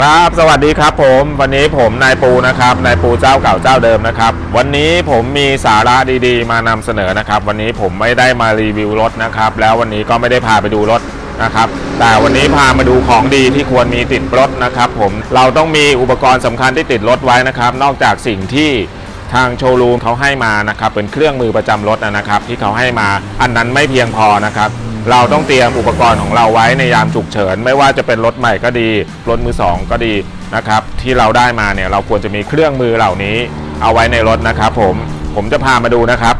ครับสวัสดีครับผมวันนี้ผมนายปูนะครับนายปูเจ้าเก่าเจ้าเดิมนะครับ วันนี้ผมมีสาระดีๆ มานำเสนอนะครับ วันนี้ผมไม่ได้มารีวิวรถนะครับ แล้ววันนี้ก็ไม่ได้พาไปดูรถนะครับ แต่วันนี้พามาดูของดีที่ควรมีติดรถนะครับ ผมเราต้องมีอุปกรณ์สำคัญที่ติดรถไว้นะครับ นอกจากสิ่งที่ทางโชว์รูมเขาให้มานะครับ เป็นเครื่องมือประจำรถนะครับ ที่เขาให้มาอันนั้นไม่เพียงพอนะครับ เราต้องเตรียมอุปกรณ์ของเราไว้ในยามฉุกเฉิน ไม่ว่าจะเป็นรถใหม่ก็ดีรถมือสองก็ดีนะครับ ที่เราได้มาเนี่ยเราควรจะมีเครื่องมือเหล่านี้เอาไว้ในรถนะครับ ผมผมจะพามาดูนะครับ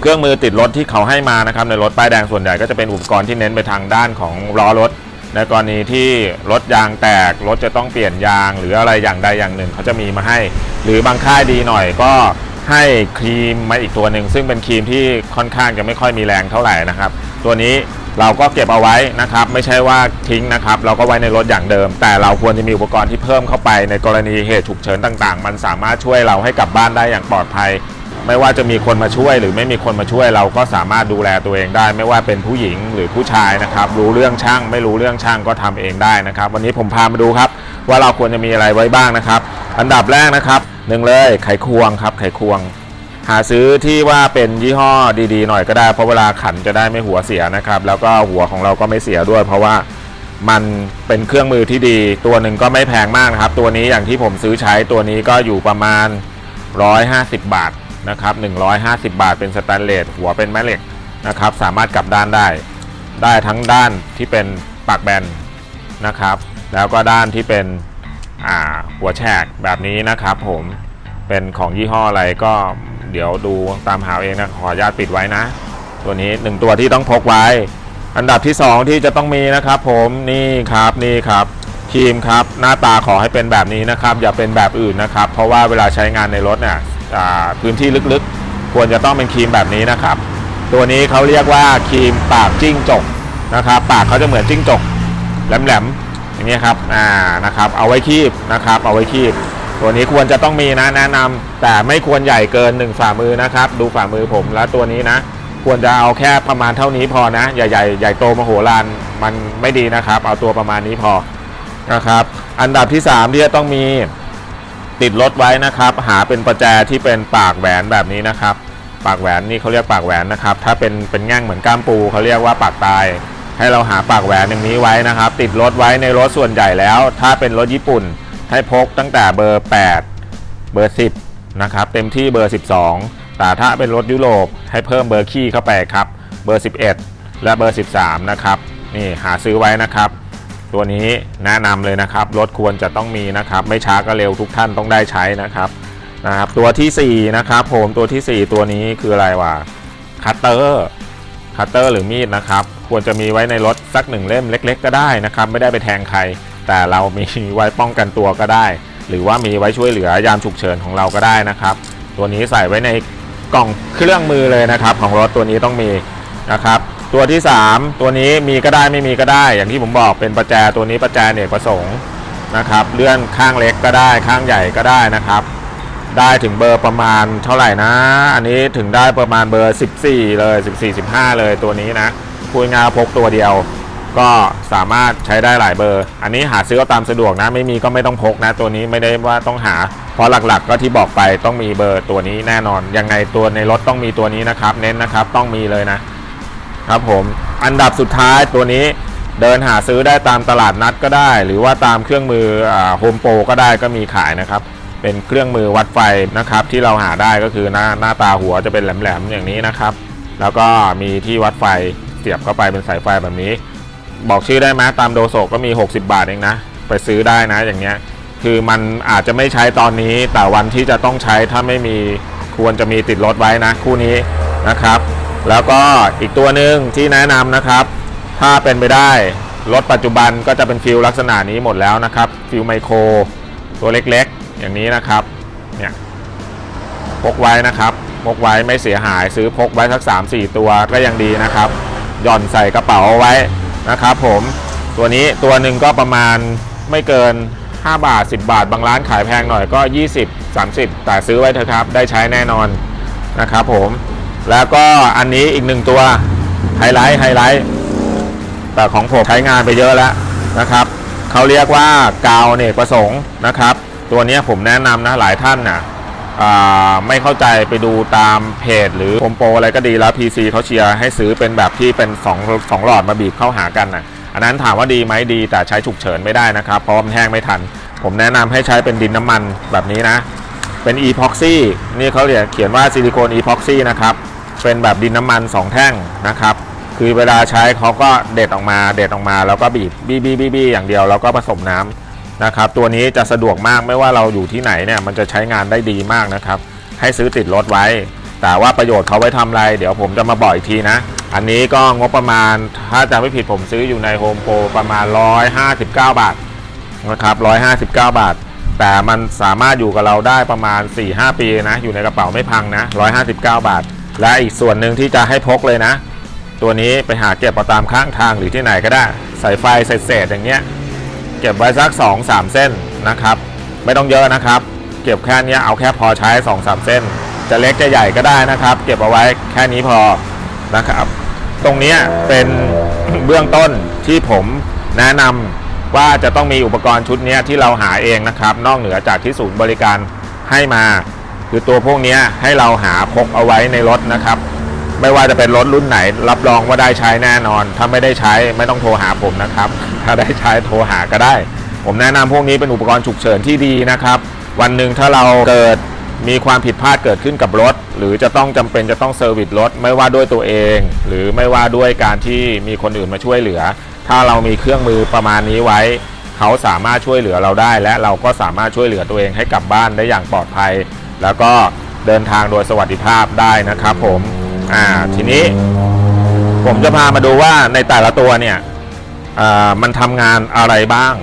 เครื่องมือติดรถที่เขาให้มานะครับในรถป้ายแดงส่วนใหญ่ก็จะเป็นอุปกรณ์ที่เน้นไปทางด้านของล้อรถในกรณีที่รถยางแตกรถจะต้องเปลี่ยนยาง หรืออะไรอย่างใดอย่างหนึ่งเขาจะมีมาให้ หรือบางค่ายดีหน่อยก็ให้ครีมมาอีกตัวหนึ่งซึ่งเป็นครีมที่ค่อนข้างจะไม่ค่อยมีแรงเท่าไหร่นะครับ ตัวนี้เราก็เก็บเอาไว้นะครับ ไม่ใช่ว่าทิ้งนะครับ เราก็ไว้ในรถอย่างเดิม แต่เราควรจะมีอุปกรณ์ที่เพิ่มเข้าไปในกรณีเหตุฉุกเฉินต่างๆ มันสามารถช่วยเราให้กลับบ้านได้อย่างปลอดภัย ไม่ว่าจะมีคนมาช่วยหรือไม่มีคนมาช่วยเราก็สามารถดูแลตัวเองได้ ไม่ว่าเป็นผู้หญิงหรือผู้ชายนะครับ รู้เรื่องช่าง ไม่รู้เรื่องช่างก็ทำเองได้นะครับ วันนี้ผมพามาดูครับ ว่าเราควรจะมีอะไรไว้บ้างนะครับ อันดับแรกนะครับหนึ่งเลยไขควงครับไขควง หาซื้อที่ว่าเป็นยี่ห้อดีๆหน่อยก็ได้ เพราะเวลาขันจะได้ไม่หัวเสียนะครับ แล้วก็หัวของเราก็ไม่เสียด้วย เพราะว่ามันเป็นเครื่องมือที่ดี ตัวหนึ่งก็ไม่แพงมากนะครับ ตัวนี้อย่างที่ผมซื้อใช้ตัวนี้ก็อยู่ประมาณ 150 บาทนะครับ150 บาทเป็นสแตนเลสหัวเป็นแม่เหล็กนะครับ สามารถกลับด้านได้ ได้ทั้งด้านที่เป็นปากแบนนะครับ แล้วก็ด้านที่เป็นหัวแฉกแบบนี้นะครับ ผมเป็นของยี่ห้ออะไรก็ เดี๋ยวดูตามหาเองนะขออนุญาตปิดไว้นะ ตัวนี้หนึ่งตัวที่ต้องพกไว้ อันดับที่ 2 ที่จะต้องมีนะครับ ผมนี่ครับนี่ครับครีมครับ หน้าตาขอให้เป็นแบบนี้นะครับ อย่าเป็นแบบอื่นนะครับ เพราะว่าเวลาใช้งานในรถเนี่ยพื้นที่ลึกๆ ควรจะต้องเป็นครีมแบบนี้นะครับ ตัวนี้เขาเรียกว่าครีมปากจิ้งจกนะครับ ปากเขาจะเหมือนจิ้งจกแหลมๆอย่างนี้ครับอ่านะครับ เอาไว้คีบนะครับ เอาไว้คีบ ตัวนี้ควรจะต้องมีนะแนะนำแต่ไม่ควรใหญ่เกิน 1 ฝ่ามือนะครับ ดูฝ่ามือผมแล้วตัวนี้นะ ควรจะเอาแค่ประมาณเท่านี้พอนะ ใหญ่ๆใหญ่โตมโหฬารมันไม่ดีนะครับ เอาตัวประมาณนี้พอนะครับ อันดับที่ 3 ที่จะต้องมีติดรถไว้นะครับ หาเป็นประแจที่เป็นปากแหวนแบบนี้นะครับ ปากแหวนนี่เขาเรียกปากแหวนนะครับ ถ้าเป็นเป็นแง่งเหมือนก้ามปูเขาเรียกว่าปากตาย ให้เราหาปากแหวนอย่างนี้ไว้นะครับ ติดรถไว้ในรถส่วนใหญ่แล้ว ถ้าเป็นรถญี่ปุ่น ให้พกตั้งแต่เบอร์ 8 เบอร์ 10 นะครับ เต็มที่เบอร์ 12 แต่ถ้าเป็นรถยุโรปให้เพิ่มเบอร์ขี้เข้าไปครับ เบอร์ 11 และเบอร์ 13 นะครับ นี่หาซื้อไว้นะครับ ตัวนี้แนะนำเลยนะครับ รถควรจะต้องมีนะครับ ไม่ช้าก็เร็วทุกท่านต้องได้ใช้นะครับนะครับตัวทีสี่4นะครับผมตัวทีสี่ 4 ตัวนี้คืออะไรวะคัตเตอร์คัตเตอร์หรือมีดนะครับ ควรจะมีไว้ในรถสักหนึ่งเล่มเล็ก ๆ ก็ได้นะครับ ไม่ได้ไปแทงใคร แต่เรามีไว้ป้องกันตัวก็ได้ หรือว่ามีไว้ช่วยเหลือยามฉุกเฉินของเราก็ได้นะครับ ตัวนี้ใส่ไว้ในกล่องเครื่องมือเลยนะครับ ของรถตัวนี้ต้องมีนะครับ ตัวที่ 3 ตัวนี้มีก็ได้ไม่มีก็ได้ อย่างที่ผมบอกเป็นประแจตัวนี้ประแจเนกประสงค์นะครับ เลื่อนข้างเล็กก็ได้ข้างใหญ่ก็ได้นะครับ ได้ถึงเบอร์ประมาณเท่าไหร่นะ อันนี้ถึงได้ประมาณเบอร์ 14 เลย 14 15 เลยตัวนี้นะพูดง่ายพกตัวเดียว ก็สามารถใช้ได้หลายเบอร์ อันนี้หาซื้อเอาตามสะดวกนะ ไม่มีก็ไม่ต้องพกนะ ตัวนี้ไม่ได้ว่าต้องหา เพราะหลักๆ ก็ที่บอกไปต้องมีเบอร์ตัวนี้แน่นอน ยังไงตัวในรถต้องมีตัวนี้นะครับ เน้นนะครับต้องมีเลยนะครับผม อันดับสุดท้ายตัวนี้เดินหาซื้อได้ตามตลาดนัดก็ได้ หรือว่าตามเครื่องมือโฮมโปรก็ได้ก็มีขายนะครับ เป็นเครื่องมือวัดไฟนะครับ ที่เราหาได้ก็คือหน้าหน้าตาหัวจะเป็นแหลมๆอย่างนี้นะครับ แล้วก็มีที่วัดไฟเสียบเข้าไปเป็นสายไฟแบบนี้ บอกชื่อได้ไหมตามโดโซก็มี 60 บาทเองนะ ไปซื้อได้นะอย่างเงี้ยคือมันอาจจะไม่ใช้ตอนนี้ แต่วันที่จะต้องใช้ถ้าไม่มีควรจะมีติดรถไว้นะ คู่นี้นะครับ แล้วก็อีกตัวหนึ่งที่แนะนำนะครับ ถ้าเป็นไปได้รถปัจจุบันก็จะเป็นฟิลลักษณะนี้หมดแล้วนะครับฟิลไมโครตัวเล็กๆ อย่างนี้นะครับเนี่ยพกไว้นะครับพกไว้ไม่เสียหายซื้อพกไว้สัก 3-4 ตัวก็ยังดีนะครับ หย่อนใส่กระเป๋าเอาไว้ นะครับผมตัวนี้ตัวหนึ่งก็ประมาณไม่เกิน 5 บาท 10 บาท บางร้านขายแพงหน่อยก็ 20 30 แต่ซื้อไว้เถอะครับ ได้ใช้แน่นอนนะครับผมแล้วก็อันนี้อีกหนึ่งตัวไฮไลท์ไฮไลท์แต่ของผมใช้งานไปเยอะแล้วนะครับเขาเรียกว่ากาวเนกประสงค์นะครับ ตัวนี้ผมแนะนำนะหลายท่านนะอ่า ไม่เข้าใจไปดูตามเพจ หรือโฮมโปรอะไรก็ดีแล้ว PC เขาเชียร์ให้ซื้อเป็นแบบที่เป็น2 2หลอดมาบีบเข้าหากันนะอันนั้นถามว่าดีไหมดีแต่ใช้ฉุกเฉินไม่ได้นะครับ เพราะมันแห้งไม่ทัน ผมแนะนำให้ใช้เป็นดินน้ำมันแบบนี้นะ เป็น epoxy นี่เขาเรียกเขียนว่าซิลิโคน epoxy นะครับเป็นแบบดินน้ำมัน 2 แท่งนะครับคือเวลาใช้เขาก็เด็ดออกมาเด็ดออกมาแล้วก็บีบบีบีบีบีอย่างเดียวแล้วก็ผสมน้ำ นะครับตัวนี้จะสะดวกมากไม่ว่าเราอยู่ที่ไหนเนี่ยมันจะใช้งานได้ดีมากนะครับ ให้ซื้อติดรถไว้ แต่ว่าประโยชน์เขาไว้ทำอะไร เดี๋ยวผมจะมาบอกอีกทีนะ อันนี้ก็งบประมาณถ้าจำไม่ผิดผมซื้ออยู่ในโฮมโปรประมาณ 159 บาทนะครับ159 บาท แต่มันสามารถอยู่กับเราได้ประมาณ 4-5 ปีนะ อยู่ในกระเป๋าไม่พังนะ 159 บาท และอีกส่วนหนึ่งที่จะให้พกเลยนะ ตัวนี้ไปหาเก็บเอาตามข้างทางหรือที่ไหนก็ได้สายไฟเศษๆอย่างเงี้ย เก็บไว้สัก 2-3 เส้นนะครับ ไม่ต้องเยอะนะครับ เก็บแค่นี้เอาแค่พอใช้ 2-3 เส้น จะเล็กจะใหญ่ก็ได้นะครับ เก็บเอาไว้แค่นี้พอนะครับ ตรงนี้เป็นเบื้องต้นที่ผมแนะนำว่าจะต้องมีอุปกรณ์ชุดนี้ที่เราหาเองนะครับ นอกเหนือจากที่ศูนย์บริการให้มา คือตัวพวกนี้ให้เราหาพกเอาไว้ในรถนะครับ ไม่ว่าจะเป็นรถรุ่นไหน รับรองว่าได้ใช้แน่นอน ถ้าไม่ได้ใช้ไม่ต้องโทรหาผมนะครับ ถ้าได้ใช้โทรหาก็ได้ ผมแนะนำพวกนี้เป็นอุปกรณ์ฉุกเฉินที่ดีนะครับ วันหนึ่งถ้าเราเกิดมีความผิดพลาดเกิดขึ้นกับรถ หรือจะต้องจำเป็นจะต้องเซอร์วิสรถ ไม่ว่าด้วยตัวเอง หรือไม่ว่าด้วยการที่มีคนอื่นมาช่วยเหลือ ถ้าเรามีเครื่องมือประมาณนี้ไว้ เขาสามารถช่วยเหลือเราได้ และเราก็สามารถช่วยเหลือตัวเองให้กลับบ้านได้อย่างปลอดภัย แล้วก็เดินทางโดยสวัสดิภาพได้นะครับผม อ่าทีนี้ผมจะพามาดูว่าในแต่ละตัวเนี่ยอ่อมันทำงานอะไรบ้าง